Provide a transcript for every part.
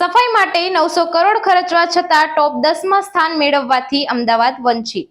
સફાઈ માટે નવસો કરોડ ખર્ચવા છતાં ટોપ દસમાં સ્થાન મેળવવાથી અમદાવાદ વંચિત.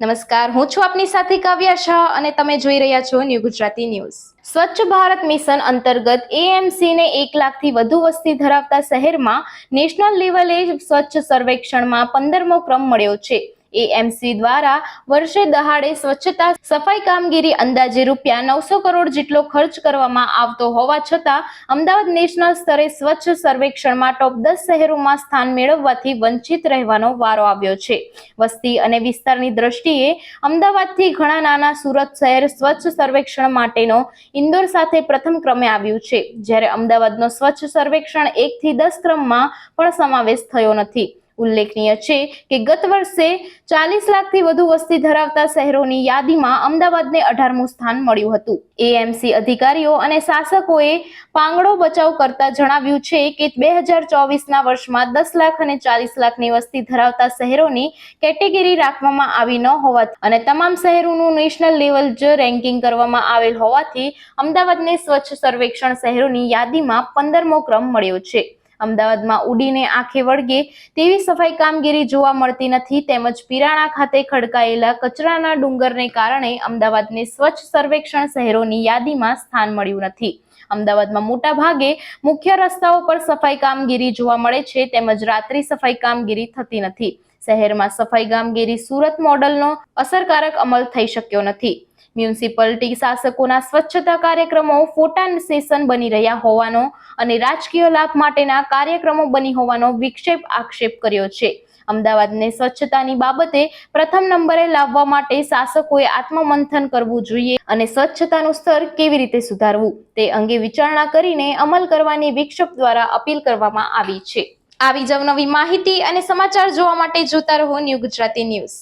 નમસ્કાર, હું છું આપની સાથે કાવ્યા શાહ અને તમે જોઈ રહ્યા છો ન્યૂ ગુજરાતી ન્યૂઝ. સ્વચ્છ ભારત મિશન અંતર્ગત એએમસી ને એક લાખથી વધુ વસ્તી ધરાવતા શહેરમાં નેશનલ લેવલે સ્વચ્છ સર્વેક્ષણમાં પંદરમો ક્રમ મળ્યો છે. એએમસી દ્વારા વર્ષે દહાડે સ્વચ્છતા સફાઈ કામગીરી અંદાજે રૂપિયા નવસો કરોડ જેટલો ખર્ચ કરવામાં આવતો હોવા છતાં અમદાવાદ નેશનલ સ્તરે સ્વચ્છ સર્વેક્ષણમાં ટોપ દસ શહેરોમાં સ્થાન મેળવવાથી વંચિત રહેવાનો વારો આવ્યો છે. વસ્તી અને વિસ્તારની દ્રષ્ટિએ અમદાવાદથી ઘણા નાના સુરત શહેર સ્વચ્છ સર્વેક્ષણ માટેનો ઇન્દોર સાથે પ્રથમ ક્રમે આવ્યું છે, જ્યારે અમદાવાદનો સ્વચ્છ સર્વેક્ષણ એકથી દસ ક્રમમાં પણ સમાવેશ થયો નથી. ઉલ્લેખનીય છે કે ગત વર્ષે ચાલીસ લાખથી વધુ વસ્તી ધરાવતા શહેરોની યાદીમાં અમદાવાદને અઢારમું સ્થાન મળ્યું હતું. એએમસી અધિકારીઓ અને શાસકોએ પાંગડો બચાવ કરતા જણાવ્યું છે કે બે હજાર ચોવીસના વર્ષમાં દસ લાખ અને ચાલીસ લાખની વસ્તી ધરાવતા શહેરોની કેટેગરી રાખવામાં આવી ન હોવા અને તમામ શહેરોનું નેશનલ લેવલ જ રેન્કિંગ કરવામાં આવેલ હોવાથી અમદાવાદને સ્વચ્છ સર્વેક્ષણ શહેરોની યાદીમાં પંદરમો ક્રમ મળ્યો છે. અમદાવાદમાં ઉડીને આંખે વળગે તેવી સફાઈ કામગીરી જોવા મળતી નથી. તેમજ પીરાણા ખાતે ખડકાયેલા કચરાના ડુંગરને કારણે અમદાવાદને સ્વચ્છ સર્વેક્ષણ શહેરોની યાદીમાં સ્થાન મળ્યું નથી. અમદાવાદમાં મોટા ભાગે મુખ્ય રસ્તાઓ પર સફાઈ કામગીરી જોવા મળે છે. તેમજ રાત્રિ સફાઈ કામગીરી થતી નથી. શહેરમાં સફાઈ કામગીરી સુરત મોડલનો અસરકારક અમલ થઈ શક્યો નથી. મ્યુનિસિપાલિટી શાસકોના સ્વચ્છતા કાર્યક્રમો ફોટા સેશન બની રહ્યા હોવાનો અને રાજકીય લાભ માટેના કાર્યક્રમો બની હોવાનો વિક્ષેપ આક્ષેપ કર્યો છે. અમદાવાદને સ્વચ્છતાની બાબતે પ્રથમ નંબરે લાવવા માટે શાસકોએ આત્મમંથન કરવું જોઈએ અને સ્વચ્છતાનું સ્તર કેવી રીતે સુધારવું તે અંગે વિચારણા કરીને અમલ કરવાની વિક્ષેપ દ્વારા અપીલ કરવામાં આવી છે. આવી જ નવી માહિતી અને સમાચાર જોવા માટે જોતા રહો ન્યૂ ગુજરાતી ન્યૂઝ.